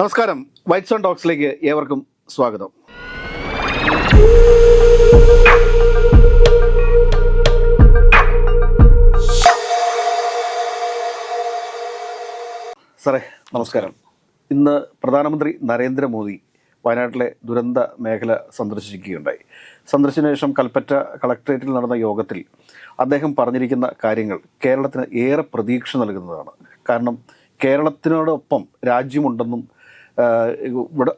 നമസ്കാരം. White zone ടോക്സിലേക്ക് ഏവർക്കും സ്വാഗതം. സാറേ നമസ്കാരം. ഇന്ന് പ്രധാനമന്ത്രി നരേന്ദ്രമോദി വയനാട്ടിലെ ദുരന്ത മേഖല സന്ദർശിക്കുകയുണ്ടായി സന്ദർശന ശേഷം കൽപ്പറ്റ കളക്ട്രേറ്റിൽ നടന്ന യോഗത്തിൽ അദ്ദേഹം പറഞ്ഞിരിക്കുന്ന കാര്യങ്ങൾ കേരളത്തിന് ഏറെ പ്രതീക്ഷ നൽകുന്നതാണ്. കാരണം കേരളത്തിനോടൊപ്പം രാജ്യമുണ്ടെന്നും ഇവിടെ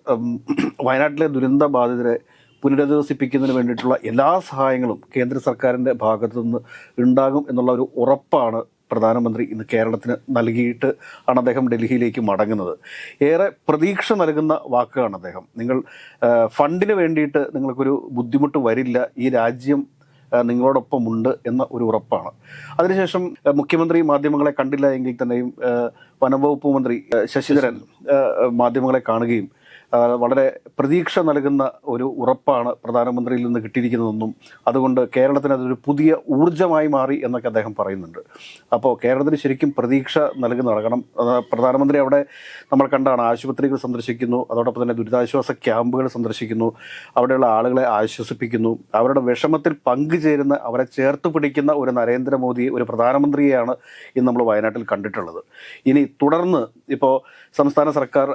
വയനാട്ടിലെ ദുരന്ത ബാധിതരെ പുനരധിവസിപ്പിക്കുന്നതിന് വേണ്ടിയിട്ടുള്ള എല്ലാ സഹായങ്ങളും കേന്ദ്ര സർക്കാരിന്റെ ഭാഗത്തു നിന്ന് ഉണ്ടാകും എന്നുള്ള ഒരു ഉറപ്പാണ് പ്രധാനമന്ത്രി ഇന്ന് കേരളത്തിന് നൽകിയിട്ട് ആണ് അദ്ദേഹം ഡൽഹിയിലേക്ക് മടങ്ങുന്നത്. ഏറെ പ്രതീക്ഷ നൽകുന്ന വാക്കുകളാണ് അദ്ദേഹം. നിങ്ങൾ ഫണ്ടിന് വേണ്ടിയിട്ട് നിങ്ങൾക്കൊരു ബുദ്ധിമുട്ട് വരില്ല. ഈ രാജ്യം നിങ്ങളോടൊപ്പം ഉണ്ട് എന്ന ഒരു ഉറപ്പാണ്. അതിനുശേഷം മുഖ്യമന്ത്രി മാധ്യമങ്ങളെ കണ്ടില്ല എങ്കിൽ തന്നെയും വനംവകുപ്പ് മന്ത്രി ശശിധരൻ മാധ്യമങ്ങളെ കാണുകയും വളരെ പ്രതീക്ഷ നൽകുന്ന ഒരു ഉറപ്പാണ് പ്രധാനമന്ത്രിയിൽ നിന്ന് കിട്ടിയിരിക്കുന്നതെന്നും അതുകൊണ്ട് കേരളത്തിന് അതൊരു പുതിയ ഊർജമായി മാറി എന്നൊക്കെ അദ്ദേഹം പറയുന്നുണ്ട്. അപ്പോൾ കേരളത്തിന് ശരിക്കും പ്രതീക്ഷ നൽകുന്ന കാരണം പ്രധാനമന്ത്രി അവിടെ നമ്മൾ കണ്ടാണ് ആശുപത്രികൾ സന്ദർശിക്കുന്നു അതോടൊപ്പം തന്നെ ദുരിതാശ്വാസ ക്യാമ്പുകൾ സന്ദർശിക്കുന്നു അവിടെയുള്ള ആളുകളെ ആശ്വസിപ്പിക്കുന്നു അവരുടെ വിഷമത്തിൽ പങ്കുചേരുന്ന അവരെ ചേർത്ത് പിടിക്കുന്ന ഒരു നരേന്ദ്രമോദിയെ ഒരു പ്രധാനമന്ത്രിയെയാണ് ഇന്ന് നമ്മൾ വയനാട്ടിൽ കണ്ടിട്ടുള്ളത്. ഇനി തുടർന്ന് ഇപ്പോൾ സംസ്ഥാന സർക്കാർ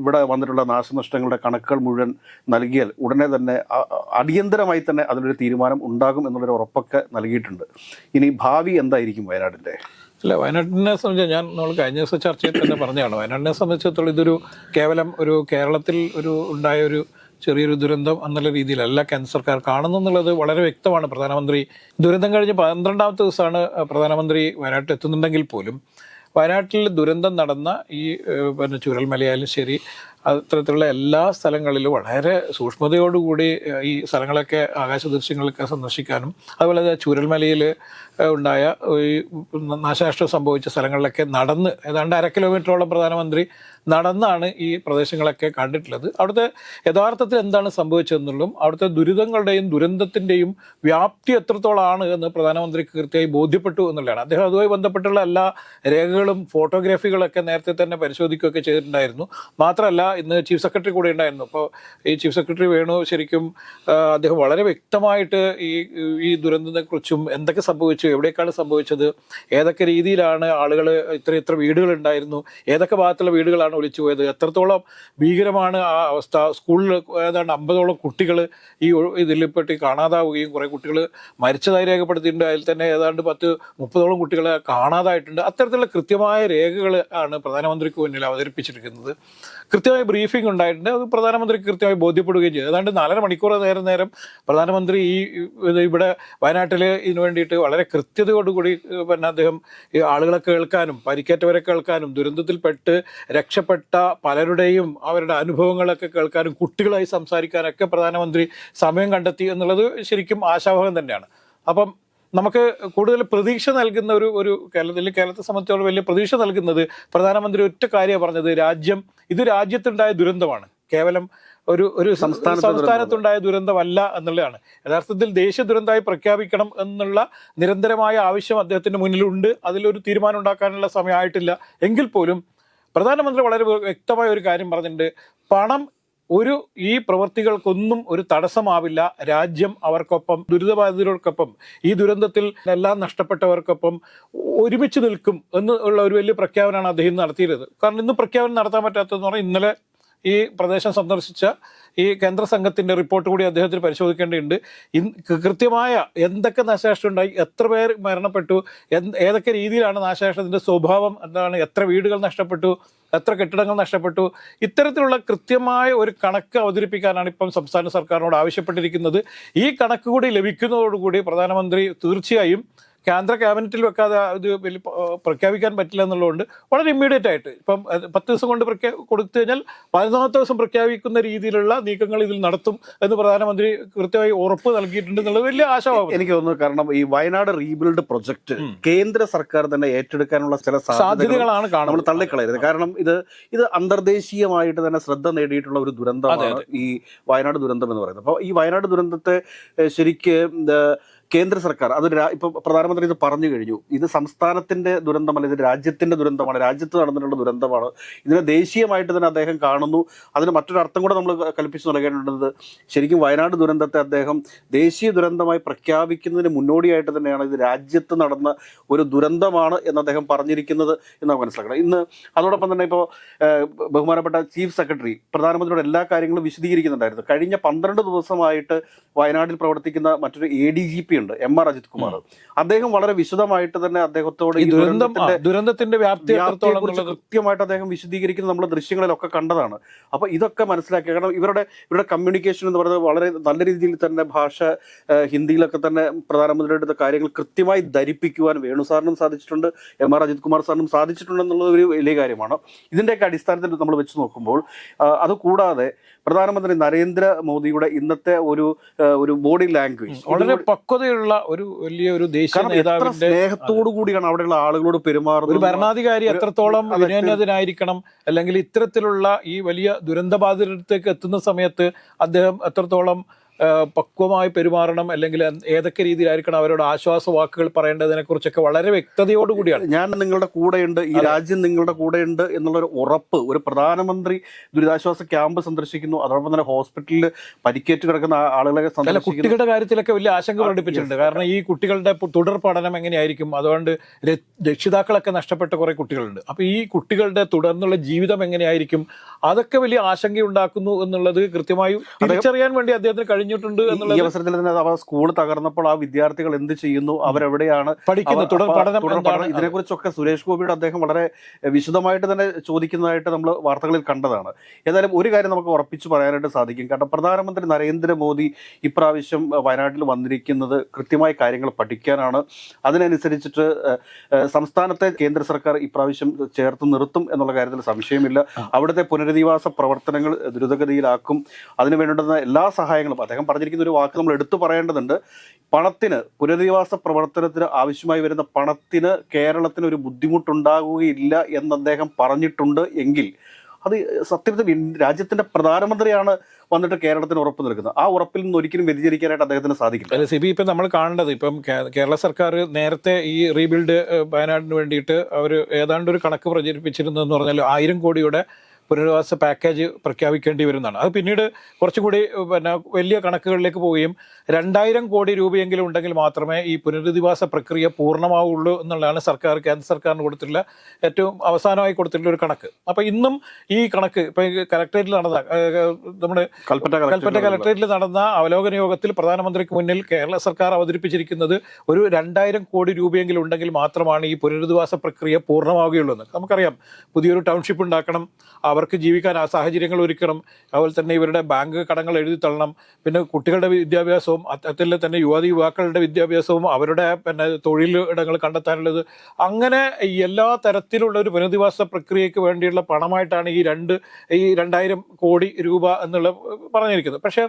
ഇവിടെ വന്നിട്ടുള്ള നാശനഷ്ടങ്ങളുടെ കണക്കുകൾ മുഴുവൻ നൽകിയാൽ ഉടനെ തന്നെ അടിയന്തരമായി തന്നെ അതിനൊരു തീരുമാനം ഉണ്ടാകും എന്നുള്ളൊരു ഉറപ്പൊക്കെ നൽകിയിട്ടുണ്ട്. ഇനി ഭാവി എന്തായിരിക്കും വയനാടിന്റെ? അല്ല വയനാട്ടിനെ സംബന്ധിച്ച് ഞാൻ നമ്മൾ കഴിഞ്ഞ ദിവസം ചർച്ചയിൽ തന്നെ പറഞ്ഞതാണ്. വയനാടിനെ സംബന്ധിച്ചിടത്തോളം ഇതൊരു കേവലം ഒരു കേരളത്തിൽ ഒരു ഉണ്ടായ ഒരു ചെറിയൊരു ദുരന്തം എന്നുള്ള രീതിയിലല്ല കേന്ദ്ര സർക്കാർ കാണുന്നു എന്നുള്ളത് വളരെ വ്യക്തമാണ്. പ്രധാനമന്ത്രി ദുരന്തം കഴിഞ്ഞ് പന്ത്രണ്ടാമത്തെ ദിവസമാണ് പ്രധാനമന്ത്രി വയനാട്ടിൽ എത്തുന്നുണ്ടെങ്കിൽ പോലും വയനാട്ടിൽ ദുരന്തം നടന്ന ഈ പിന്നെ ചുരൽമലയായാലും ശരി അത്തരത്തിലുള്ള എല്ലാ സ്ഥലങ്ങളിലും വളരെ സൂക്ഷ്മതയോടുകൂടി ഈ സ്ഥലങ്ങളൊക്കെ ആകാശ ദൃശ്യങ്ങളൊക്കെ സന്ദർശിക്കാനും അതുപോലെ തന്നെ ചൂരൽമലയിൽ ഉണ്ടായ ഈ നാശനഷ്ടം സംഭവിച്ച സ്ഥലങ്ങളിലൊക്കെ നടന്ന് ഏതാണ്ട് അര കിലോമീറ്ററോളം പ്രധാനമന്ത്രി നടന്നാണ് ഈ പ്രദേശങ്ങളൊക്കെ കണ്ടിട്ടുള്ളത്. അവിടുത്തെ യഥാർത്ഥത്തിൽ എന്താണ് സംഭവിച്ചതെന്നുള്ളതും അവിടുത്തെ ദുരിതങ്ങളുടെയും ദുരന്തത്തിന്റെയും വ്യാപ്തി എത്രത്തോളമാണ് എന്ന് പ്രധാനമന്ത്രിക്ക് കൃത്യമായി ബോധ്യപ്പെട്ടു എന്നുള്ളതാണ്. അദ്ദേഹം അതുമായി ബന്ധപ്പെട്ടുള്ള എല്ലാ രേഖകളും ഫോട്ടോഗ്രാഫികളൊക്കെ നേരത്തെ തന്നെ പരിശോധിക്കുകയൊക്കെ ചെയ്തിട്ടുണ്ടായിരുന്നു. മാത്രമല്ല ഇന്ന് ചീഫ് സെക്രട്ടറി കൂടെ ഉണ്ടായിരുന്നു. അപ്പോൾ ഈ ചീഫ് സെക്രട്ടറി വേണു ശരിക്കും അദ്ദേഹം വളരെ വ്യക്തമായിട്ട് ഈ ഈ ദുരന്തത്തെക്കുറിച്ചും എന്തൊക്കെ സംഭവിച്ചു എവിടേക്കാണ് സംഭവിച്ചത് ഏതൊക്കെ രീതിയിലാണ് ആളുകൾ ഇത്ര ഇത്ര വീടുകൾ ഉണ്ടായിരുന്നു ഏതൊക്കെ ഭാഗത്തുള്ള വീടുകളാണ് ഒലിച്ചു പോയത് എത്രത്തോളം ഭീകരമാണ് ആ അവസ്ഥ സ്കൂളിൽ ഏതാണ്ട് അമ്പതോളം കുട്ടികൾ ഈ ഇതിൽപ്പെട്ട് കാണാതാവുകയും കുറേ കുട്ടികൾ മരിച്ചതായി രേഖപ്പെടുത്തിയിട്ടുണ്ട്. അതിൽ തന്നെ ഏതാണ്ട് പത്ത് മുപ്പതോളം കുട്ടികളെ കാണാതായിട്ടുണ്ട്. അത്തരത്തിലുള്ള കൃത്യമായ രേഖകൾ ആണ് പ്രധാനമന്ത്രിക്ക് മുന്നിൽ അവതരിപ്പിച്ചിരിക്കുന്നത്. കൃത്യമായ ബ്രീഫിംഗ് ഉണ്ടായിട്ടുണ്ട്. അത് പ്രധാനമന്ത്രിക്ക് കൃത്യമായി ബോധ്യപ്പെടുകയും ചെയ്തു. ഏതാണ്ട് നാലര മണിക്കൂർ നേരം നേരം പ്രധാനമന്ത്രി ഈ ഇവിടെ വയനാട്ടിൽ ഇതിനു വേണ്ടിയിട്ട് വളരെ കൃത്യതയോടുകൂടി പിന്നെ അദ്ദേഹം ഈ ആളുകളെ കേൾക്കാനും പരിക്കേറ്റവരെ കേൾക്കാനും ദുരന്തത്തിൽപ്പെട്ട് രക്ഷപ്പെട്ട പലരുടെയും അവരുടെ അനുഭവങ്ങളൊക്കെ കേൾക്കാനും കുട്ടികളായി സംസാരിക്കാനൊക്കെ പ്രധാനമന്ത്രി സമയം കണ്ടെത്തി എന്നുള്ളത് ശരിക്കും ആശാവഹം തന്നെയാണ്. അപ്പം നമുക്ക് കൂടുതൽ പ്രതീക്ഷ നൽകുന്ന ഒരു ഒരു കേരളത്തിൽ കേരളത്തെ സംബന്ധിച്ചോളം വലിയ പ്രതീക്ഷ നൽകുന്നത് പ്രധാനമന്ത്രി ഒറ്റ കാര്യമാണ് പറഞ്ഞത്. രാജ്യം ഇത് രാജ്യത്തുണ്ടായ ദുരന്തമാണ്. കേവലം ഒരു ഒരു സംസ്ഥാന സംസ്ഥാനത്തുണ്ടായ ദുരന്തമല്ല എന്നുള്ളതാണ്. യഥാർത്ഥത്തിൽ ദേശീയ ദുരന്തമായി പ്രഖ്യാപിക്കണം എന്നുള്ള നിരന്തരമായ ആവശ്യം അദ്ദേഹത്തിന്റെ മുന്നിലുണ്ട്. അതിലൊരു തീരുമാനം ഉണ്ടാക്കാനുള്ള സമയമായിട്ടില്ല. എങ്കിൽ പോലും പ്രധാനമന്ത്രി വളരെ വ്യക്തമായ ഒരു കാര്യം പറഞ്ഞിട്ടുണ്ട്. പണം ഒരു ഈ പ്രവൃത്തികൾക്കൊന്നും ഒരു തടസ്സമാവില്ല. രാജ്യം അവർക്കൊപ്പം ദുരിതബാധിതർക്കൊപ്പം ഈ ദുരന്തത്തിൽ എല്ലാം നഷ്ടപ്പെട്ടവർക്കൊപ്പം ഒരുമിച്ച് നിൽക്കും എന്നുള്ള ഒരു വലിയ പ്രഖ്യാപനമാണ് അദ്ദേഹം നടത്തിയത് കാരണം ഇന്ന് പ്രഖ്യാപനം നടത്താൻ പറ്റാത്തതെന്ന് പറഞ്ഞാൽ ഇന്നലെ ഈ പ്രദേശം സന്ദർശിച്ച ഈ കേന്ദ്ര സംഘത്തിന്റെ റിപ്പോർട്ട് കൂടി അദ്ദേഹത്തിന് പരിശോധിക്കേണ്ടതുണ്ട്. കൃത്യമായ എന്തൊക്കെ നാശനഷ്ടം ഉണ്ടായി എത്ര പേർ മരണപ്പെട്ടു ഏതൊക്കെ രീതിയിലാണ് നാശനഷ്ടത്തിന്റെ സ്വഭാവം എന്താണ് എത്ര വീടുകൾ നഷ്ടപ്പെട്ടു എത്ര കെട്ടിടങ്ങൾ നഷ്ടപ്പെട്ടു ഇത്തരത്തിലുള്ള കൃത്യമായ ഒരു കണക്ക് അവതരിപ്പിക്കാനാണ് ഇപ്പം സംസ്ഥാന സർക്കാരിനോട് ആവശ്യപ്പെട്ടിരിക്കുന്നത്. ഈ കണക്ക് കൂടി ലഭിക്കുന്നതോടുകൂടി പ്രധാനമന്ത്രി തീർച്ചയായും കേന്ദ്ര ക്യാബിനറ്റിൽ വെക്കാതെ ഇത് വലിയ പ്രഖ്യാപിക്കാൻ പറ്റില്ല എന്നുള്ളതുകൊണ്ട് വളരെ ഇമ്മീഡിയറ്റ് ആയിട്ട്. ഇപ്പം പത്ത് ദിവസം കൊണ്ട് പ്രഖ്യാ കൊടുത്തു കഴിഞ്ഞാൽ പതിനൊന്നാമത്തെ ദിവസം പ്രഖ്യാപിക്കുന്ന രീതിയിലുള്ള നീക്കങ്ങൾ ഇതിൽ നടത്തും എന്ന് പ്രധാനമന്ത്രി കൃത്യമായി ഉറപ്പ് നൽകിയിട്ടുണ്ട് എന്നുള്ളത് വലിയ ആശാവാകും എനിക്ക് തോന്നുന്നു കാരണം ഈ വയനാട് റീബിൽഡ് പ്രൊജക്ട് കേന്ദ്ര സർക്കാർ തന്നെ ഏറ്റെടുക്കാനുള്ള ചില സാധ്യതകളാണ് നമ്മൾ തള്ളിക്കളയരുത്. കാരണം ഇത് ഇത് അന്തർദേശീയമായിട്ട് തന്നെ ശ്രദ്ധ നേടിയിട്ടുള്ള ഒരു ദുരന്തമാണ് ഈ വയനാട് ദുരന്തം എന്ന് പറയുന്നത്. അപ്പോൾ ഈ വയനാട് ദുരന്തത്തെ ശരിക്ക് കേന്ദ്ര സർക്കാർ അത് ഇപ്പൊ പ്രധാനമന്ത്രി ഇത് പറഞ്ഞു കഴിഞ്ഞു. ഇത് സംസ്ഥാനത്തിന്റെ ദുരന്തമല്ല ഇത് രാജ്യത്തിന്റെ ദുരന്തമാണ്. രാജ്യത്ത് നടന്നിട്ടുള്ള ദുരന്തമാണ്. ഇതിനെ ദേശീയമായിട്ട് തന്നെ അദ്ദേഹം കാണുന്നു. അതിന് മറ്റൊരു അർത്ഥം കൂടെ നമ്മൾ കൽപ്പിച്ചു നൽകേണ്ടത് ശരിക്കും വയനാട് ദുരന്തത്തെ അദ്ദേഹം ദേശീയ ദുരന്തമായി പ്രഖ്യാപിക്കുന്നതിന് മുന്നോടിയായിട്ട് തന്നെയാണ് ഇത് രാജ്യത്ത് നടന്ന ഒരു ദുരന്തമാണ് എന്ന് അദ്ദേഹം പറഞ്ഞിരിക്കുന്നത് എന്ന് നമുക്ക് മനസ്സിലാക്കണം. ഇന്ന് അതോടൊപ്പം തന്നെ ഇപ്പോൾ ബഹുമാനപ്പെട്ട ചീഫ് സെക്രട്ടറി പ്രധാനമന്ത്രിയുടെ എല്ലാ കാര്യങ്ങളും വിശദീകരിക്കുന്നുണ്ടായിരുന്നു. കഴിഞ്ഞ പന്ത്രണ്ട് ദിവസമായിട്ട് വയനാട്ടിൽ പ്രവർത്തിക്കുന്ന മറ്റൊരു എ ഡി ജി പി ഉണ്ട് എം ആർ അജിത് കുമാർ. അദ്ദേഹം വളരെ വിശദമായിട്ട് തന്നെ അദ്ദേഹത്തോട് ദുരന്തത്തിന്റെ വ്യാപ്തി കൃത്യമായിട്ട് അദ്ദേഹം വിശദീകരിക്കുന്നത് നമ്മൾ ദൃശ്യങ്ങളിലൊക്കെ കണ്ടതാണ്. അപ്പൊ ഇതൊക്കെ മനസ്സിലാക്കി കാരണം ഇവരുടെ ഇവരുടെ കമ്മ്യൂണിക്കേഷൻ എന്ന് പറയുന്നത് വളരെ നല്ല രീതിയിൽ തന്നെ ഭാഷ ഹിന്ദിയിലൊക്കെ തന്നെ പ്രധാനമന്ത്രിയുടെ അടുത്ത കാര്യങ്ങൾ കൃത്യമായി ധരിപ്പിക്കുവാൻ വേണു സാറിനും സാധിച്ചിട്ടുണ്ട് എം ആർ അജിത് കുമാർ സാറിനും സാധിച്ചിട്ടുണ്ടെന്നുള്ളത് ഒരു വലിയ കാര്യമാണ്. ഇതിന്റെയൊക്കെ അടിസ്ഥാനത്തിൽ നമ്മൾ വെച്ച് നോക്കുമ്പോൾ അതുകൂടാതെ അത് കൂടാതെ പ്രധാനമന്ത്രി നരേന്ദ്ര മോദിയുടെ ഇന്നത്തെ ഒരു ഒരു ബോഡി ലാംഗ്വേജ് വളരെ പക്വതയുള്ള ഒരു വലിയ ഒരു ദേശീയ സ്നേഹത്തോടു കൂടിയാണ് അവിടെയുള്ള ആളുകളോട് പെരുമാറുന്നത് ഒരു ഭരണാധികാരി എത്രത്തോളം അതെ, അല്ലെങ്കിൽ ഇത്തരത്തിലുള്ള ഈ വലിയ ദുരന്തബാധിതരത്തേക്ക് എത്തുന്ന സമയത്ത് അദ്ദേഹം എത്രത്തോളം പക്വമായി പെരുമാറണം അല്ലെങ്കിൽ ഏതൊക്കെ രീതിയിലായിരിക്കണം അവരോട് ആശ്വാസ വാക്കുകൾ പറയേണ്ടതിനെ കുറിച്ചൊക്കെ വളരെ വ്യക്തതയോടുകൂടിയാണ് ഞാൻ നിങ്ങളുടെ കൂടെയുണ്ട് ഈ രാജ്യം നിങ്ങളുടെ കൂടെയുണ്ട് എന്നുള്ളൊരു ഉറപ്പ് ഒരു പ്രധാനമന്ത്രി ദുരിതാശ്വാസ ക്യാമ്പ് സന്ദർശിക്കുന്നു അതോടൊപ്പം തന്നെ ഹോസ്പിറ്റലിൽ പരിക്കേറ്റ് കിടക്കുന്ന ആളുകളെ കുട്ടികളുടെ കാര്യത്തിലൊക്കെ വലിയ ആശങ്ക പ്രകടിപ്പിച്ചിട്ടുണ്ട്. കാരണം ഈ കുട്ടികളുടെ തുടർ പഠനം എങ്ങനെയായിരിക്കും? അതുകൊണ്ട് രക്ഷിതാക്കളൊക്കെ നഷ്ടപ്പെട്ട കുറേ കുട്ടികളുണ്ട്. അപ്പോൾ ഈ കുട്ടികളുടെ തുടർന്നുള്ള ജീവിതം എങ്ങനെയായിരിക്കും? അതൊക്കെ വലിയ ആശങ്കയുണ്ടാക്കുന്നു എന്നുള്ളത് കൃത്യമായി തിരിച്ചറിയാൻ വേണ്ടി അദ്ദേഹത്തിന് കഴിഞ്ഞിട്ടുണ്ട് ഈ- ഈ അവസരത്തിൽ തന്നെ അവർ സ്കൂൾ തകർന്നപ്പോൾ ആ വിദ്യാർത്ഥികൾ എന്ത് ചെയ്യുന്നു? അവരെവിടെയാണ് പഠിക്കുന്നു. അവ- തുടർ പഠനം ഇതിനെക്കുറിച്ചൊക്കെ സുരേഷ് ഗോപിയുടെ അദ്ദേഹം വളരെ വിശദമായിട്ട് തന്നെ ചോദിക്കുന്നതായിട്ട് നമ്മൾ വാർത്തകളിൽ കണ്ടതാണ്. ഏതായാലും ഒരു കാര്യം നമുക്ക് ഉറപ്പിച്ചു പറയാനായിട്ട് സാധിക്കും. കാരണം പ്രധാനമന്ത്രി നരേന്ദ്രമോദി ഇപ്രാവശ്യം വയനാട്ടിൽ വന്നിരിക്കുന്നത് കൃത്യമായ കാര്യങ്ങൾ പഠിക്കാനാണ്. അതിനനുസരിച്ചിട്ട് സംസ്ഥാനത്തെ കേന്ദ്ര സർക്കാർ ഇപ്രാവശ്യം ചേർത്ത് നിർത്തും എന്നുള്ള കാര്യത്തിൽ സംശയമില്ല. അവിടുത്തെ പുനരധിവാസ പ്രവർത്തനങ്ങൾ ദ്രുതഗതിയിലാക്കും. അതിന് വേണ്ടുന്ന എല്ലാ സഹായങ്ങളും അദ്ദേഹം പറഞ്ഞിരിക്കുന്ന ഒരു വാക്ക് നമ്മൾ എടുത്തു പറയേണ്ടതുണ്ട്. പണത്തിന് പുനരധിവാസ പ്രവർത്തനത്തിന് ആവശ്യമായി വരുന്ന പണത്തിന് കേരളത്തിന് ഒരു ബുദ്ധിമുട്ടുണ്ടാകുകയില്ല എന്ന് അദ്ദേഹം പറഞ്ഞിട്ടുണ്ട് എങ്കിൽ അത് സത്യത്തിൽ രാജ്യത്തിന്റെ പ്രധാനമന്ത്രിയാണ് വന്നിട്ട് കേരളത്തിന് ഉറപ്പ് നൽകുന്നത്. ആ ഉറപ്പിൽ നിന്ന് ഒരിക്കലും വ്യതിചരിക്കാനായിട്ട് അദ്ദേഹത്തിന് സാധിക്കും അല്ല സിബി ഇപ്പം നമ്മൾ കാണേണ്ടത് ഇപ്പം കേരള സർക്കാർ നേരത്തെ ഈ റീബിൽഡ് വയനാടിന് വേണ്ടിയിട്ട് അവർ ഏതാണ്ട് ഒരു കണക്ക് പ്രചരിപ്പിച്ചിരുന്നതെന്ന് പറഞ്ഞാൽ ആയിരം കോടിയുടെ പുനരധിവാസ പാക്കേജ് പ്രഖ്യാപിക്കേണ്ടി വരുന്നതാണ്. അത് പിന്നീട് കുറച്ചുകൂടി പിന്നെ വലിയ കണക്കുകളിലേക്ക് പോവുകയും രണ്ടായിരം കോടി രൂപയെങ്കിലും ഉണ്ടെങ്കിൽ മാത്രമേ ഈ പുനരധിവാസ പ്രക്രിയ പൂർണമാവുള്ളൂ എന്നുള്ളതാണ് സർക്കാർ കേന്ദ്ര സർക്കാരിന് കൊടുത്തിട്ടുള്ള ഏറ്റവും അവസാനമായി കൊടുത്തിട്ടുള്ള ഒരു കണക്ക്. അപ്പോൾ ഇന്നും ഈ കണക്ക് ഇപ്പം കലക്ടറേറ്റിൽ നടന്ന നമ്മുടെ കൽപ്പറ്റ കൽപ്പറ്റ കലക്ടറേറ്റിൽ നടന്ന അവലോകന യോഗത്തിൽ പ്രധാനമന്ത്രിക്ക് മുന്നിൽ കേരള സർക്കാർ അവതരിപ്പിച്ചിരിക്കുന്നത് ഒരു രണ്ടായിരം കോടി രൂപയെങ്കിലും ഉണ്ടെങ്കിൽ മാത്രമാണ് ഈ പുനരധിവാസ പ്രക്രിയ പൂർണമാവുകയുള്ളൂ എന്ന്. നമുക്കറിയാം പുതിയൊരു ടൗൺഷിപ്പ് ഉണ്ടാക്കണം അവർക്ക് ജീവിക്കാൻ ആ സാഹചര്യങ്ങൾ ഒരുക്കണം. അതുപോലെ തന്നെ ഇവരുടെ ബാങ്ക് കടങ്ങൾ എഴുതി തള്ളണം. പിന്നെ കുട്ടികളുടെ വിദ്യാഭ്യാസവും അത്തരത്തിൽ തന്നെ യുവതി യുവാക്കളുടെ വിദ്യാഭ്യാസവും അവരുടെ പിന്നെ തൊഴിലിടങ്ങൾ കണ്ടെത്താനുള്ളത്. അങ്ങനെ എല്ലാ തരത്തിലുള്ള ഒരു പുനരധിവാസ പ്രക്രിയയ്ക്ക് വേണ്ടിയുള്ള പണമായിട്ടാണ് ഈ രണ്ട് ഈ രണ്ടായിരം കോടി രൂപ എന്നുള്ള പറഞ്ഞിരിക്കുന്നത്. പക്ഷേ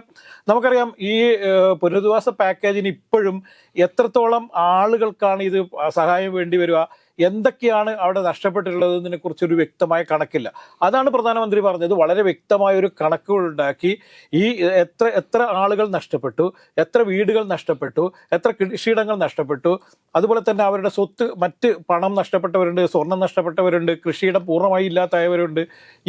നമുക്കറിയാം ഈ പുനരധിവാസ പാക്കേജിന് ഇപ്പോഴും എത്രത്തോളം ആളുകൾക്കാണ് ഇത് സഹായം വേണ്ടി വരിക? എന്തൊക്കെയാണ് അവിടെ നഷ്ടപ്പെട്ടിട്ടുള്ളതെന്നതിനെ കുറിച്ചൊരു വ്യക്തമായ കണക്കില്ല. അതാണ് പ്രധാനമന്ത്രി പറഞ്ഞത്. വളരെ വ്യക്തമായ ഒരു കണക്കുകൾ ഉണ്ടാക്കി. ഈ എത്ര എത്ര ആളുകൾ നഷ്ടപ്പെട്ടു എത്ര വീടുകൾ നഷ്ടപ്പെട്ടു എത്ര കൃഷിയിടങ്ങൾ നഷ്ടപ്പെട്ടു അതുപോലെ തന്നെ അവരുടെ സ്വത്ത് മറ്റ് പണം നഷ്ടപ്പെട്ടവരുണ്ട് സ്വർണം നഷ്ടപ്പെട്ടവരുണ്ട് കൃഷിയിടം പൂർണമായി ഇല്ലാത്തായവരുണ്ട്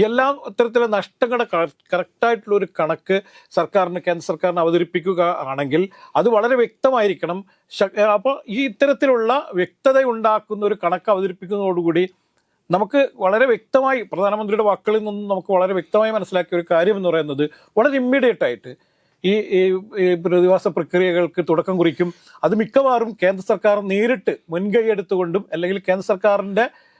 എല്ലാ ഇത്തരത്തിലെ നഷ്ടങ്ങളുടെ കറക്റ്റായിട്ടുള്ള ഒരു കണക്ക് സർക്കാരിന് കേന്ദ്ര സർക്കാരിന് അവതരിപ്പിക്കുക ആണെങ്കിൽ അത് വളരെ വ്യക്തമായിരിക്കണം. അപ്പോൾ ഈ ഇത്തരത്തിലുള്ള വ്യക്തത ഉണ്ടാക്കുന്ന ഒരു കണക്ക് അവതരിപ്പിക്കുന്നതോടുകൂടി നമുക്ക് വളരെ വ്യക്തമായി പ്രധാനമന്ത്രിയുടെ വാക്കുകളിൽ നിന്നും നമുക്ക് വളരെ വ്യക്തമായി മനസ്സിലാക്കിയ ഒരു കാര്യം എന്ന് പറയുന്നത് വളരെ ഇമ്മീഡിയറ്റ് ആയിട്ട് ഈ പ്രതിവാസ പ്രക്രിയകൾക്ക് തുടക്കം കുറിക്കും. അത് മിക്കവാറും കേന്ദ്ര സർക്കാർ നേരിട്ട് മുൻകൈ എടുത്തുകൊണ്ടും അല്ലെങ്കിൽ കേന്ദ്ര സർക്കാരിന്റെ ഏഹ്,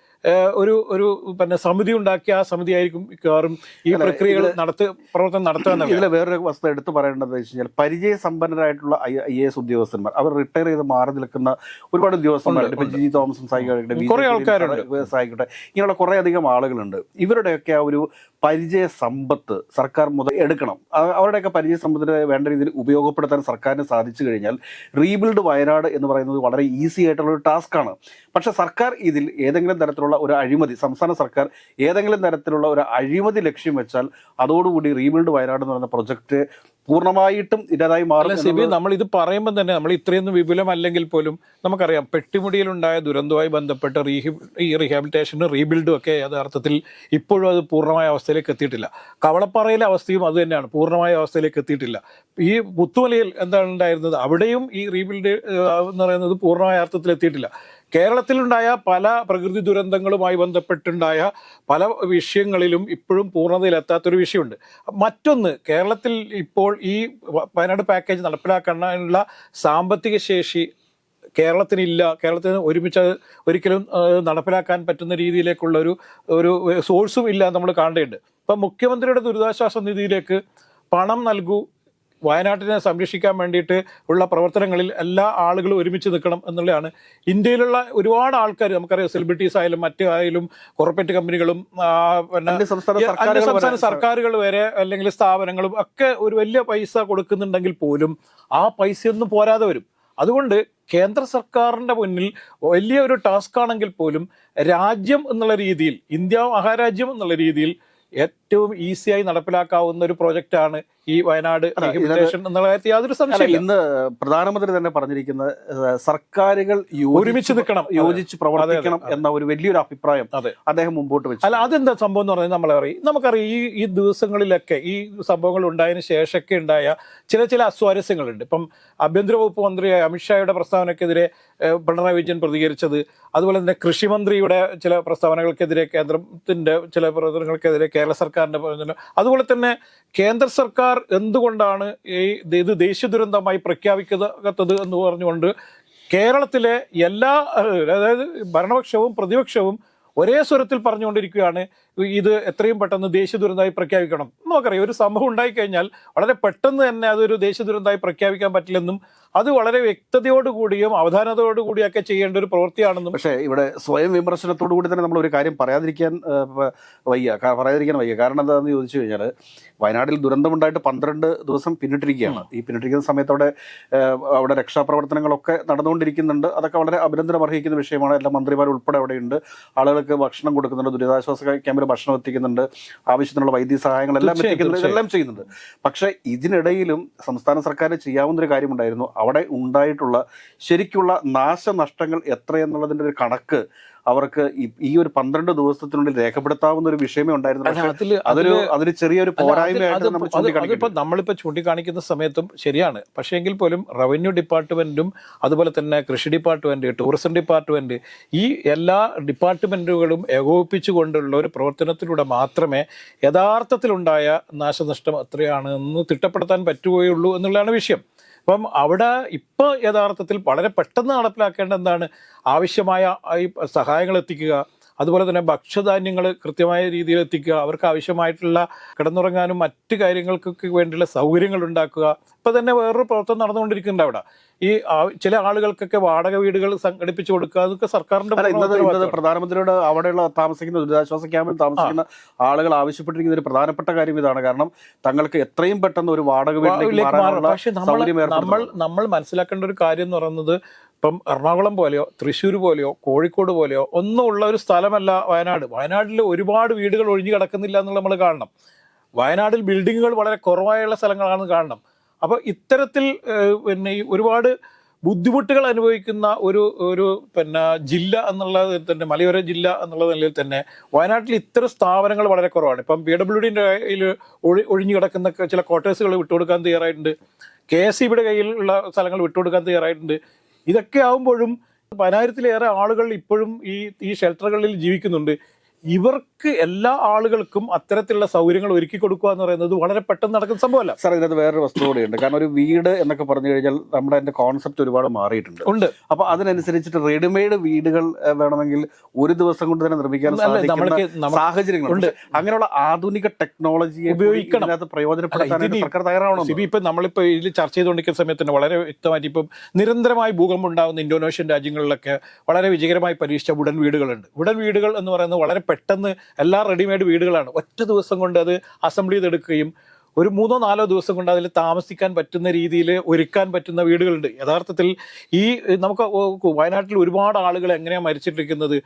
ഒരു ഒരു പിന്നെ സമിതി ഉണ്ടാക്കിയ ആ സമിതി ആയിരിക്കും മിക്കവാറും ഈ പ്രക്രിയകൾ നടത്തി പ്രവർത്തനം നടത്തുക ഇതിലെ വേറൊരു വസ്തു എടുത്തു പറയേണ്ടത് വെച്ച് കഴിഞ്ഞാൽ പരിചയസമ്പന്നരായിട്ടുള്ള ഐ ഐ എസ് ഉദ്യോഗസ്ഥന്മാർ അവർ റിട്ടയർ ചെയ്ത് മാറി നിൽക്കുന്ന ഒരുപാട് ഉദ്യോഗസ്ഥന്മാരുണ്ട് ഇപ്പൊ ജി തോമസും സായിക്കോട്ടെ. കുറേ ആൾക്കാരുണ്ട്. സായിക്കോട്ടെ ഇങ്ങനെയുള്ള കുറേ അധികം ആളുകളുണ്ട് ഇവരുടെയൊക്കെ ആ ഒരു പരിചയ സമ്പത്ത് സർക്കാർ മുതൽ എടുക്കണം. അവരുടെയൊക്കെ പരിചയ സമ്പത്തിനെ വേണ്ട രീതിയിൽ ഉപയോഗപ്പെടുത്താൻ സർക്കാരിന് സാധിച്ചു കഴിഞ്ഞാൽ റീബിൽഡ് വയനാട് എന്ന് പറയുന്നത് വളരെ ഈസി ആയിട്ടുള്ള ഒരു ടാസ്ക്കാണ്. പക്ഷേ സർക്കാർ ഇതിൽ ഏതെങ്കിലും തരത്തിലുള്ള ഒരു അഴിമതി സംസ്ഥാന സർക്കാർ ഏതെങ്കിലും തരത്തിലുള്ള ഒരു അഴിമതി ലക്ഷ്യം വെച്ചാൽ അതോടുകൂടി റീബിൽഡ് വയനാട് എന്ന് പറയുന്ന പ്രൊജക്റ്റ് പൂർണമായിട്ടും ഇതായി മാറും നമ്മൾ ഇത് പറയുമ്പോൾ തന്നെ നമ്മൾ ഇത്രയൊന്നും വിപുലമല്ലെങ്കിൽ പോലും നമുക്കറിയാം പെട്ടിമുടിയിലുണ്ടായ ദുരന്തവുമായി ബന്ധപ്പെട്ട് റീഹി ഈ റീഹാബിലിറ്റേഷനും റീബിൽഡും ഒക്കെ യഥാർത്ഥത്തിൽ ഇപ്പോഴും അത് പൂർണമായ അവസ്ഥയിലേക്ക് എത്തിയിട്ടില്ല. കവളപ്പാറയിലെ അവസ്ഥയും അത് തന്നെയാണ്. പൂർണമായ അവസ്ഥയിലേക്ക് എത്തിയിട്ടില്ല. ഈ പുത്തുമലയിൽ എന്താണ് ഉണ്ടായിരുന്നത്? അവിടെയും ഈ റീബിൽഡ് എന്ന് പറയുന്നത് പൂർണമായ അർത്ഥത്തിൽ എത്തിയിട്ടില്ല. കേരളത്തിലുണ്ടായ പല പ്രകൃതി ദുരന്തങ്ങളുമായി ബന്ധപ്പെട്ടുണ്ടായ പല വിഷയങ്ങളിലും ഇപ്പോഴും പൂർണതയിലെത്താത്തൊരു വിഷയമുണ്ട്. മറ്റൊന്ന് കേരളത്തിൽ ഇപ്പോൾ ഈ വയനാട് പാക്കേജ് നടപ്പിലാക്കാനുള്ള സാമ്പത്തിക ശേഷി കേരളത്തിനില്ല കേരളത്തിന് ഒരുമിച്ച് അത് ഒരിക്കലും നടപ്പിലാക്കാൻ പറ്റുന്ന രീതിയിലേക്കുള്ള ഒരു ഒരു സോഴ്സും ഇല്ല നമ്മൾ കാണേണ്ടതുണ്ട്. ഇപ്പം മുഖ്യമന്ത്രിയുടെ ദുരിതാശ്വാസ നിധിയിലേക്ക് പണം നൽകൂ വയനാട്ടിനെ സംരക്ഷിക്കാൻ വേണ്ടിയിട്ട് ഉള്ള പ്രവർത്തനങ്ങളിൽ എല്ലാ ആളുകളും ഒരുമിച്ച് നിൽക്കണം എന്നുള്ളതാണ്. ഇന്ത്യയിലുള്ള ഒരുപാട് ആൾക്കാർ നമുക്കറിയാം സെലിബ്രിറ്റീസ് ആയാലും മറ്റു ആയാലും കോർപ്പറേറ്റ് കമ്പനികളും പിന്നെ സംസ്ഥാന സർക്കാരുകൾ വരെ അല്ലെങ്കിൽ സ്ഥാപനങ്ങളും ഒക്കെ ഒരു വലിയ പൈസ കൊടുക്കുന്നുണ്ടെങ്കിൽ പോലും ആ പൈസയൊന്നും പോരാതെ വരും. അതുകൊണ്ട് കേന്ദ്ര സർക്കാരിന്റെ മുന്നിൽ വലിയ ഒരു ടാസ്ക് ആണെങ്കിൽ പോലും രാജ്യം എന്നുള്ള രീതിയിൽ ഇന്ത്യ മഹാരാജ്യം എന്നുള്ള രീതിയിൽ ഏറ്റവും ഈസിയായി നടപ്പിലാക്കാവുന്ന ഒരു പ്രോജക്റ്റാണ് ഈ വയനാട് യാതൊരു സംശയം ഇന്ന് പ്രധാനമന്ത്രി തന്നെ പറഞ്ഞിരിക്കുന്ന സർക്കാരുകൾ ഒരുമിച്ച് നിൽക്കണം. യോജിച്ച് പ്രവർത്തിക്കണം. എന്ന ഒരു വലിയൊരു അഭിപ്രായം അദ്ദേഹം മുമ്പോട്ട് വെച്ചു. അല്ല അതെന്താ സംഭവം എന്ന് പറഞ്ഞാൽ നമ്മളറിയാം നമുക്കറിയാം ഈ ഈ ദിവസങ്ങളിലൊക്കെ ഈ സംഭവങ്ങൾ ഉണ്ടായതിന് ശേഷമൊക്കെ ഉണ്ടായ ചില ചില അസ്വാരസ്യങ്ങളുണ്ട്. ഇപ്പം ആഭ്യന്തര വകുപ്പ് മന്ത്രി അമിത്ഷായുടെ പ്രസ്താവനക്കെതിരെ പിണറായി വിജയൻ പ്രതികരിച്ചത് അതുപോലെ തന്നെ കൃഷിമന്ത്രിയുടെ ചില പ്രസ്താവനകൾക്കെതിരെ കേന്ദ്രത്തിന്റെ ചില പ്രവർത്തനങ്ങൾക്കെതിരെ കേരള സർക്കാരിന്റെ അതുപോലെ തന്നെ കേന്ദ്ര സർക്കാർ എന്തുകൊണ്ടാണ് ഈ ഇത് ദേശീയ ദുരന്തമായി പ്രഖ്യാപിക്കാത്തത് എന്ന് പറഞ്ഞുകൊണ്ട് കേരളത്തിലെ എല്ലാ അതായത് ഭരണപക്ഷവും പ്രതിപക്ഷവും ഒരേ സ്വരത്തിൽ പറഞ്ഞുകൊണ്ടിരിക്കുകയാണ്. ഇത് എത്രയും പെട്ടെന്ന് ദേശീയ ദുരന്തമായി പ്രഖ്യാപിക്കണം. നമുക്കറിയാം ഒരു സംഭവം ഉണ്ടായിക്കഴിഞ്ഞാൽ വളരെ പെട്ടെന്ന് തന്നെ അതൊരു ദേശീയ ദുരന്തമായി പ്രഖ്യാപിക്കാൻ പറ്റില്ലെന്നും അത് വളരെ വ്യക്തതയോടുകൂടിയും അവധാനതയോടുകൂടിയൊക്കെ ചെയ്യേണ്ട ഒരു പ്രവൃത്തിയാണെന്നും പക്ഷേ ഇവിടെ സ്വയം വിമർശനത്തോടു കൂടി തന്നെ നമ്മൾ ഒരു കാര്യം പറയാതിരിക്കാൻ വയ്യ പറയാതിരിക്കാൻ വയ്യ. കാരണം എന്താണെന്ന് ചോദിച്ചു കഴിഞ്ഞാൽ വയനാട്ടിൽ ദുരന്തമുണ്ടായിട്ട് പന്ത്രണ്ട് ദിവസം പിന്നിട്ടിരിക്കുകയാണ്. ഈ പിന്നിട്ടിരിക്കുന്ന സമയത്ത് അവിടെ അവിടെ രക്ഷാപ്രവർത്തനങ്ങളൊക്കെ നടന്നുകൊണ്ടിരിക്കുന്നുണ്ട്. അതൊക്കെ വളരെ അഭിനന്ദനം അർഹിക്കുന്ന വിഷയമാണ്. എല്ലാ മന്ത്രിമാരും ഉൾപ്പെടെ അവിടെയുണ്ട്. ആളുകൾക്ക് ഭക്ഷണം കൊടുക്കുന്നുണ്ട് ദുരിതാശ്വാസ ക്യാമ്പിൽ ഭക്ഷണം എത്തിക്കുന്നുണ്ട്. ആവശ്യത്തിനുള്ള വൈദ്യസഹായങ്ങളെല്ലാം സഹായങ്ങളെല്ലാം എത്തിക്കുന്നുണ്ട്. ഇതെല്ലാം ചെയ്യുന്നുണ്ട്. പക്ഷേ ഇതിനിടയിലും സംസ്ഥാന സർക്കാർ ചെയ്യാവുന്ന ഒരു കാര്യമുണ്ടായിരുന്നു. അവിടെ ഉണ്ടായിട്ടുള്ള ശരിക്കുള്ള നാശനഷ്ടങ്ങൾ എത്രയെന്നുള്ളതിന്റെ ഒരു കണക്ക് അവർക്ക് ഈ- ഒരു പന്ത്രണ്ട് ദിവസത്തിനുള്ളിൽ രേഖപ്പെടുത്താവുന്ന ഒരു വിഷയമേ ഉണ്ടായിരുന്നു അതൊരു അതൊരു ചെറിയൊരു പോരായ്മയായിട്ട് നമ്മളിപ്പോ ചൂണ്ടിക്കാണിക്കുന്ന സമയത്തും ശരിയാണ്. പക്ഷേ എങ്കിൽ പോലും റവന്യൂ ഡിപ്പാർട്ട്മെന്റും അതുപോലെ തന്നെ കൃഷി ഡിപ്പാർട്ട്മെന്റ് ടൂറിസം ഡിപ്പാർട്ട്മെന്റ് ഈ എല്ലാ ഡിപ്പാർട്ട്മെന്റുകളും ഏകോപിപ്പിച്ചുകൊണ്ടുള്ള ഒരു പ്രവർത്തനത്തിലൂടെ മാത്രമേ യഥാർത്ഥത്തിലുണ്ടായ നാശനഷ്ടം എത്രയാണെന്ന് തിട്ടപ്പെടുത്താൻ പറ്റുകയുള്ളൂ എന്നുള്ളതാണ് വിഷയം. അപ്പം അവിടെ ഇപ്പോൾ യഥാർത്ഥത്തിൽ വളരെ പെട്ടെന്ന് നടപ്പിലാക്കേണ്ട എന്താണ് ആവശ്യമായ ഈ സഹായങ്ങൾ എത്തിക്കുക അതുപോലെ തന്നെ ഭക്ഷ്യധാന്യങ്ങൾ കൃത്യമായ രീതിയിൽ എത്തിക്കുക അവർക്ക് ആവശ്യമായിട്ടുള്ള കിടന്നുറങ്ങാനും മറ്റു കാര്യങ്ങൾക്കൊക്കെ വേണ്ടിയുള്ള സൗകര്യങ്ങൾ ഉണ്ടാക്കുക. ഇപ്പം തന്നെ വേറൊരു പ്രവർത്തനം നടന്നുകൊണ്ടിരിക്കുന്നുണ്ട് അവിടെ. ഈ ചില ആളുകൾക്കൊക്കെ വാടക വീടുകൾ സംഘടിപ്പിച്ചു കൊടുക്കുക അതൊക്കെ സർക്കാരിന്റെ അല്ല ഇന്നത് പൂർണ പ്രധാനമന്ത്രിയോട് അവിടെയുള്ള താമസിക്കുന്ന ദുരിതാശ്വാസ ക്യാമ്പിൽ താമസിക്കുന്ന ആളുകൾ ആവശ്യപ്പെട്ടിരിക്കുന്ന ഒരു പ്രധാനപ്പെട്ട കാര്യം ഇതാണ്. കാരണം തങ്ങൾക്ക് എത്രയും പെട്ടെന്ന് ഒരു വാടക വീട്ടിലേക്ക് ഇതിലേക്ക് മാറാനുള്ള നമ്മൾ നമ്മൾ മനസ്സിലാക്കേണ്ട ഒരു കാര്യം എന്ന് പറയുന്നത് ഇപ്പം എറണാകുളം പോലെയോ തൃശ്ശൂർ പോലെയോ കോഴിക്കോട് പോലെയോ ഒന്നും ഉള്ള ഒരു സ്ഥലമല്ല വയനാട്. വയനാട്ടിൽ ഒരുപാട് വീടുകൾ ഒഴിഞ്ഞു കിടക്കുന്നില്ല എന്നുള്ളത് നമ്മൾ കാണണം. വയനാട്ടിൽ ബിൽഡിങ്ങുകൾ വളരെ കുറവായുള്ള സ്ഥലങ്ങളാണ് കാണണം. അപ്പോൾ ഇത്തരത്തിൽ പിന്നെ ഈ ഒരുപാട് ബുദ്ധിമുട്ടുകൾ അനുഭവിക്കുന്ന ഒരു ഒരു പിന്നെ ജില്ല എന്നുള്ളത് തന്നെ മലയോര ജില്ല എന്നുള്ള നിലയിൽ തന്നെ വയനാട്ടിൽ ഇത്തരം സ്ഥാപനങ്ങൾ വളരെ കുറവാണ്. ഇപ്പം പി ഡബ്ല്യു ഡിന്റെ കയ്യിൽ ഒഴി ഒഴിഞ്ഞു കിടക്കുന്ന ചില ക്വാർട്ടേഴ്സുകൾ വിട്ടുകൊടുക്കാൻ തയ്യാറായിട്ടുണ്ട്. കെ എസ് സിബിയുടെ കയ്യിലുള്ള സ്ഥലങ്ങൾ വിട്ടുകൊടുക്കാൻ തയ്യാറായിട്ടുണ്ട്. ഇതൊക്കെ ആകുമ്പോഴും പതിനായിരത്തിലേറെ ആളുകൾ ഇപ്പോഴും ഈ ഈ ഷെൽട്ടറുകളിൽ ജീവിക്കുന്നുണ്ട്. ഇവർക്ക് എല്ലാ ആളുകൾക്കും അത്തരത്തിലുള്ള സൗകര്യങ്ങൾ ഒരുക്കി കൊടുക്കുക എന്ന് പറയുന്നത് വളരെ പെട്ടെന്ന് നടക്കുന്ന സംഭവമല്ല. സാർ ഇതിനകത്ത് വേറൊരു വസ്തു കൂടിയുണ്ട്. കാരണം ഒരു വീട് എന്നൊക്കെ പറഞ്ഞു കഴിഞ്ഞാൽ നമ്മുടെ അതിന്റെ കോൺസെപ്റ്റ് ഒരുപാട് മാറിയിട്ടുണ്ട്. ഉണ്ട്. അപ്പൊ അതിനനുസരിച്ചിട്ട് റെഡിമെയ്ഡ് വീടുകൾ വേണമെങ്കിൽ ഒരു ദിവസം കൊണ്ട് തന്നെ നിർമ്മിക്കാൻ സാഹചര്യങ്ങളുണ്ട്. അങ്ങനെയുള്ള ആധുനിക ടെക്നോളജി ഉപയോഗിക്കണം. അതിനകത്ത് പ്രയോജനപ്പെടുത്താൻ സർക്കാർ തയ്യാറാവണം സിബി നമ്മളിപ്പോ ഇതിൽ ചർച്ച ചെയ്തുകൊണ്ടിരിക്കുന്ന സമയത്ത് തന്നെ വളരെ വ്യക്തമായിട്ട് ഇപ്പം നിരന്തരമായി ഭൂകമ്പം ഉണ്ടാകുന്ന ഇന്തോനേഷ്യൻ രാജ്യങ്ങളിലൊക്കെ വളരെ വിജയകരമായി പരീക്ഷിച്ച ഉടൻ വീടുകളുണ്ട്. ഉടൻ വീടുകൾ എന്ന് പറയുന്നത് വളരെ പെട്ടെന്ന് എല്ലാ റെഡിമെയ്ഡ് വീടുകളാണ്. ഒറ്റ ദിവസം കൊണ്ട് അത് അസംബിൾ ചെയ്തെടുക്കുകയും ഒരു മൂന്നോ നാലോ ദിവസം കൊണ്ട് അതിൽ താമസിക്കാൻ പറ്റുന്ന രീതിയിൽ ഒരുക്കാൻ പറ്റുന്ന വീടുകളുണ്ട്. യഥാർത്ഥത്തിൽ ഈ നമുക്ക് വയനാട്ടിൽ ഒരുപാട് ആളുകൾ എങ്ങനെയാണ് മരിച്ചിട്ടിരിക്കുന്നത്?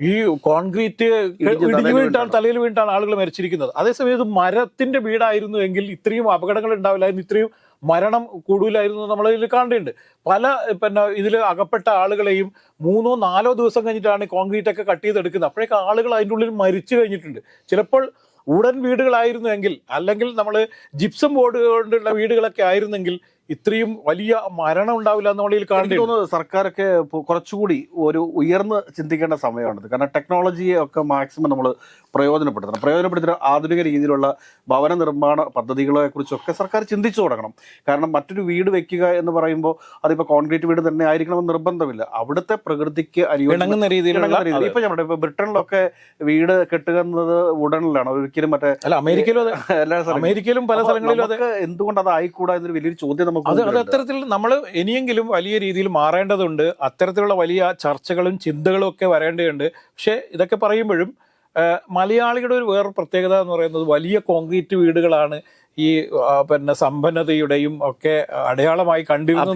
ഈ കോൺക്രീറ്റ് ഇടിഞ്ഞ് വീണിട്ടാണ് തലയിൽ വീണിട്ടാണ് ആളുകൾ മരിച്ചിരിക്കുന്നത്. അതേസമയം ഇത് മരത്തിന്റെ വീടായിരുന്നു എങ്കിൽ ഇത്രയും അപകടങ്ങൾ ഉണ്ടാവില്ലായിരുന്നു ഇത്രയും മരണം കൂടുതലായിരുന്നു നമ്മൾ ഇതിൽ കാണേണ്ടതുണ്ട്. പല പിന്നെ ഇതിൽ അകപ്പെട്ട ആളുകളെയും മൂന്നോ നാലോ ദിവസം കഴിഞ്ഞിട്ടാണ് കോൺക്രീറ്റ് ഒക്കെ കട്ട് ചെയ്തെടുക്കുന്നത്. അപ്പോഴേക്ക് ആളുകൾ അതിന്റെ ഉള്ളിൽ മരിച്ചു കഴിഞ്ഞിട്ടുണ്ട്. ചിലപ്പോൾ ഉടൻ വീടുകളായിരുന്നു എങ്കിൽ അല്ലെങ്കിൽ നമ്മൾ ജിപ്സം ബോർഡ് കൊണ്ടുള്ള വീടുകളൊക്കെ ആയിരുന്നെങ്കിൽ ഇത്രയും വലിയ മരണം ഉണ്ടാവില്ല എന്ന് നമ്മളിൽ കാണുന്നത് സർക്കാരൊക്കെ കുറച്ചുകൂടി ഒരു ഉയർന്ന് ചിന്തിക്കേണ്ട സമയമാണിത്. കാരണം ടെക്നോളജിയെ ഒക്കെ മാക്സിമം നമ്മൾ പ്രയോജനപ്പെടുത്തണം. പ്രയോജനപ്പെടുത്തുന്ന ആധുനിക രീതിയിലുള്ള ഭവന നിർമ്മാണ പദ്ധതികളെ കുറിച്ചൊക്കെ സർക്കാർ ചിന്തിച്ചു തുടങ്ങണം. കാരണം മറ്റൊരു വീട് വെക്കുക എന്ന് പറയുമ്പോൾ അതിപ്പോൾ കോൺക്രീറ്റ് വീട് തന്നെ ആയിരിക്കണമെന്ന് നിർബന്ധമില്ല. അവിടുത്തെ പ്രകൃതിക്ക് അനുയോജ്യ രീതിയിലുള്ള രീതിയിൽ. ഇപ്പൊ നമ്മുടെ ഇപ്പൊ ബ്രിട്ടനിലൊക്കെ വീട് കെട്ടുന്നത് ഉടനിലാണ്. ഒരിക്കലും മറ്റേ അല്ല അമേരിക്കയിലും അമേരിക്കയിലും പല സ്ഥലങ്ങളിലും എന്തുകൊണ്ട് അത് ആയിക്കൂടാ എന്നൊരു വലിയൊരു ചോദ്യം നമുക്ക് അത് അത് അത്തരത്തിൽ നമ്മൾ ഇനിയെങ്കിലും വലിയ രീതിയിൽ മാറേണ്ടതുണ്ട്. അത്തരത്തിലുള്ള വലിയ ചർച്ചകളും ചിന്തകളും ഒക്കെ വരേണ്ടതുണ്ട്. പക്ഷേ ഇതൊക്കെ പറയുമ്പോഴും മലയാളിയുടെ മലയാളികളുടെ ഒരു വേറെ പ്രത്യേകത എന്ന് പറയുന്നത് വലിയ കോൺക്രീറ്റ് വീടുകളാണ് ഈ പിന്നെ സമ്പന്നതയുടെയും ഒക്കെ അടയാളമായി കണ്ടിരുന്നു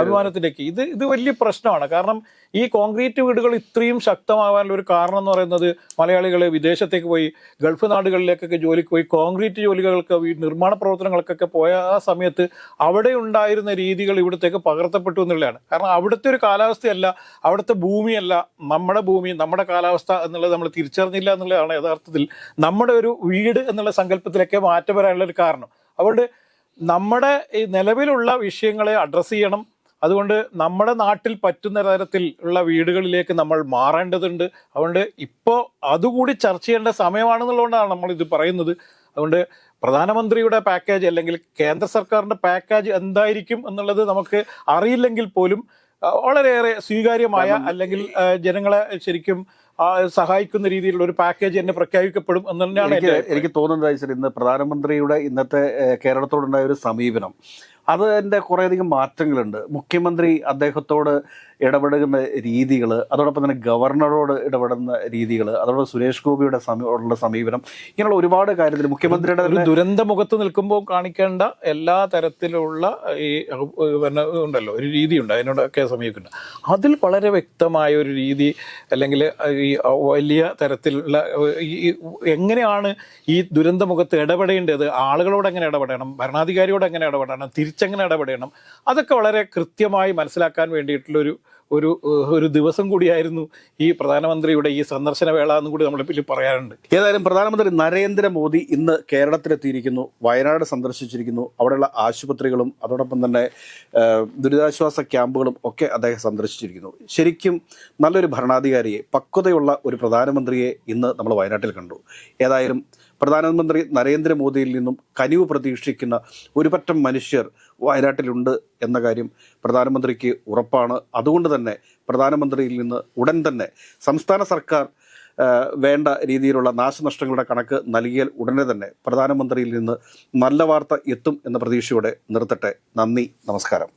അഭിമാനത്തിന്റെയൊക്കെ ഇത് ഇത് വലിയ പ്രശ്നമാണ്. കാരണം ഈ കോൺക്രീറ്റ് വീടുകൾ ഇത്രയും ശക്തമാവാനുള്ള ഒരു കാരണം എന്ന് പറയുന്നത് മലയാളികൾ വിദേശത്തേക്ക് പോയി ഗൾഫ് നാടുകളിലേക്കൊക്കെ ജോലിക്ക് പോയി കോൺക്രീറ്റ് ജോലികൾക്ക് നിർമ്മാണ പ്രവർത്തനങ്ങൾക്കൊക്കെ പോയ ആ സമയത്ത് അവിടെ ഉണ്ടായിരുന്ന രീതികൾ ഇവിടത്തേക്ക് പകർത്തപ്പെട്ടു എന്നുള്ളതാണ്. കാരണം അവിടുത്തെ ഒരു കാലാവസ്ഥയല്ല അവിടുത്തെ ഭൂമിയല്ല നമ്മുടെ ഭൂമി നമ്മുടെ കാലാവസ്ഥ എന്നുള്ളത് നമ്മൾ തിരിച്ചറിഞ്ഞില്ല എന്നുള്ളതാണ് യഥാർത്ഥത്തിൽ നമ്മുടെ ഒരു വീട് എന്നുള്ള സങ്കല്പത്തിലൊക്കെ മാറ്റം വരാനുള്ള ഒരു കാരണം. അതുകൊണ്ട് നമ്മുടെ ഈ നിലവിലുള്ള വിഷയങ്ങളെ അഡ്രസ്സ് ചെയ്യണം അതുകൊണ്ട് നമ്മുടെ നാട്ടിൽ പറ്റുന്ന തരത്തിൽ ഉള്ള വീടുകളിലേക്ക് നമ്മൾ മാറേണ്ടതുണ്ട്. അതുകൊണ്ട് ഇപ്പോൾ അതുകൂടി ചർച്ച ചെയ്യേണ്ട സമയമാണെന്നുള്ളതുകൊണ്ടാണ് നമ്മൾ ഇത് പറയുന്നത്. അതുകൊണ്ട് പ്രധാനമന്ത്രിയുടെ പാക്കേജ് അല്ലെങ്കിൽ കേന്ദ്ര സർക്കാരിന്റെ പാക്കേജ് എന്തായിരിക്കും എന്നുള്ളത് നമുക്ക് അറിയില്ലെങ്കിൽ പോലും വളരെയേറെ സ്വീകാര്യമായ അല്ലെങ്കിൽ ജനങ്ങളെ ശരിക്കും സഹായിക്കുന്ന രീതിയിലുള്ള ഒരു പാക്കേജ് തന്നെ പ്രഖ്യാപിക്കപ്പെടും എന്ന് തന്നെയാണ് എനിക്ക് തോന്നുന്നത് ഇന്ന് പ്രധാനമന്ത്രിയുടെ ഇന്നത്തെ കേരളത്തോടുണ്ടായ ഒരു സമീപനം. അത് എന്റെ കുറേയധികം മാറ്റങ്ങളുണ്ട്. മുഖ്യമന്ത്രി അദ്ദേഹത്തോട് ഇടപെടുന്ന രീതികൾ അതോടൊപ്പം തന്നെ ഗവർണറോട് ഇടപെടുന്ന രീതികൾ അതോടൊപ്പം സുരേഷ് ഗോപിയുടെ സമീ ഉള്ള സമീപനം ഇങ്ങനെയുള്ള ഒരുപാട് കാര്യത്തിൽ മുഖ്യമന്ത്രിയുടെ ദുരന്ത മുഖത്ത് നിൽക്കുമ്പോൾ കാണിക്കേണ്ട എല്ലാ തരത്തിലുള്ള ഈ പിന്നെ ഉണ്ടല്ലോ ഒരു രീതിയുണ്ട് അതിനോടൊക്കെ സമീപിക്കുന്നുണ്ട്. അതിൽ വളരെ വ്യക്തമായ ഒരു രീതി അല്ലെങ്കിൽ ഈ വലിയ തരത്തിലുള്ള ഈ എങ്ങനെയാണ് ഈ ദുരന്ത മുഖത്ത് ഇടപെടേണ്ടത്? ആളുകളോട് എങ്ങനെ ഇടപെടണം? ഭരണാധികാരിയോട് എങ്ങനെ ഇടപെടണം? തിരിച്ചെങ്ങനെ ഇടപെടണം? അതൊക്കെ വളരെ കൃത്യമായി മനസ്സിലാക്കാൻ വേണ്ടിയിട്ടുള്ളൊരു ഒരു ഒരു ദിവസം കൂടിയായിരുന്നു ഈ പ്രധാനമന്ത്രിയുടെ ഈ സന്ദർശന വേള എന്നും കൂടി നമ്മളെ പിന്നിൽ പറയാറുണ്ട്. ഏതായാലും പ്രധാനമന്ത്രി നരേന്ദ്രമോദി ഇന്ന് കേരളത്തിലെത്തിയിരിക്കുന്നു. വയനാട് സന്ദർശിച്ചിരിക്കുന്നു. അവിടെയുള്ള ആശുപത്രികളും അതോടൊപ്പം തന്നെ ദുരിതാശ്വാസ ക്യാമ്പുകളും ഒക്കെ അദ്ദേഹം സന്ദർശിച്ചിരിക്കുന്നു. ശരിക്കും നല്ലൊരു ഭരണാധികാരിയെ പക്വതയുള്ള ഒരു പ്രധാനമന്ത്രിയെ ഇന്ന് നമ്മൾ വയനാട്ടിൽ കണ്ടു. ഏതായാലും പ്രധാനമന്ത്രി നരേന്ദ്രമോദിയിൽ നിന്നും കനിവ് പ്രതീക്ഷിക്കുന്ന ഒരുപറ്റം മനുഷ്യർ വയനാട്ടിലുണ്ട് എന്ന കാര്യം പ്രധാനമന്ത്രിക്ക് ഉറപ്പാണ്. അതുകൊണ്ട് തന്നെ പ്രധാനമന്ത്രിയിൽ നിന്ന് ഉടൻ തന്നെ സംസ്ഥാന സർക്കാർ വേണ്ട രീതിയിലുള്ള നാശനഷ്ടങ്ങളുടെ കണക്ക് നൽകിയാൽ ഉടനെ തന്നെ പ്രധാനമന്ത്രിയിൽ നിന്ന് നല്ല വാർത്ത എത്തും എന്ന പ്രതീക്ഷയോടെ നിർത്തട്ടെ. നന്ദി. നമസ്കാരം.